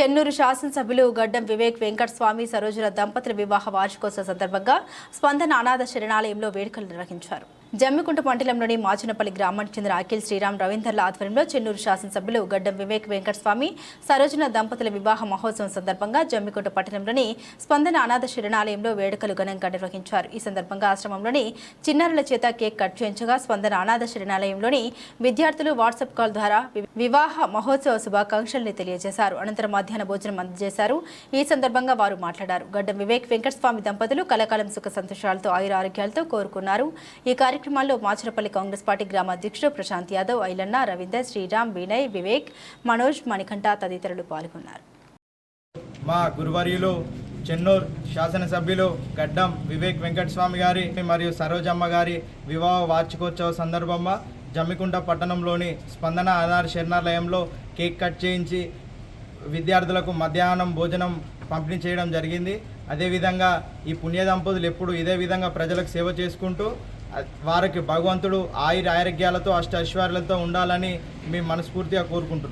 చెన్నూరు శాసనసభ్యులు గడ్డం వివేక్ వెంకట స్వామి సరోజుల దంపతుల వివాహ వార్షికోత్సవ సందర్భంగా స్పందన అనాథ శరణాలయంలో వేడుకలు నిర్వహించారు. జమ్మికుంట మండలంలోని మాచినపల్లి గ్రామానికి చెందిన అఖిల్ శ్రీరామ్ రవీందర్ల ఆధ్వర్యంలో చెన్నూరు శాసనసభ్యులు గడ్డం వివేక్ వెంకటస్వామి సరోజన దంపతుల వివాహ మహోత్సవం సందర్భంగా జమ్మికుంట పట్టణంలోని స్పందన అనాథ శరణాలయంలో వేడుకలు ఘనంగా నిర్వహించారు. ఈ సందర్భంగా ఆశ్రమంలోని చిన్నారుల చేత కేక్ కట్ చేయించగా స్పందన అనాథ శరణాలయంలోని విద్యార్థులు వాట్సాప్ కాల్ ద్వారా వివాహ మహోత్సవ శుభాకాంక్షల్ని తెలియజేశారు. అనంతరం మధ్యాహ్న భోజనం అందజేశారు. ఈ సందర్భంగా వారు మాట్లాడారు. గడ్డం వివేక్ వెంకటస్వామి దంపతులు కలకాలం సుఖ సంతోషాలతో ఆయుర ఆరోగ్యాలతో కోరుకున్నారు. ఈ కార్యక్రమాల్లో మాచరపల్లి కాంగ్రెస్ పార్టీ గ్రామ అధ్యక్షుడు ప్రశాంత్ యాదవ్ ఐలన్న రవీందర్ శ్రీరామ్ వినయ్ వివేక్ మనోజ్ మణికంఠ తదితరులు పాల్గొన్నారు. మా గురువర్యులు చెన్నూరు శాసనసభ్యులు గడ్డం వివేక్ వెంకటస్వామి గారి మరియు సరోజమ్మ గారి వివాహ వార్షికోత్సవ సందర్భంగా జమ్మికుంట పట్టణంలోని స్పందన ఆధార శరణాలయంలో కేక్ కట్ చేయించి విద్యార్థులకు మధ్యాహ్నం భోజనం పంపిణీ చేయడం జరిగింది. అదేవిధంగా ఈ పుణ్య దంపతులు ఎప్పుడు ఇదే విధంగా ప్రజలకు సేవ చేసుకుంటూ వారికి భగవంతుడు ఆయుర ఆరోగ్యాలతో అష్ట ఐశ్వర్యాలతో ఉండాలని మేము మనస్ఫూర్తిగా కోరుకుంటున్నాం.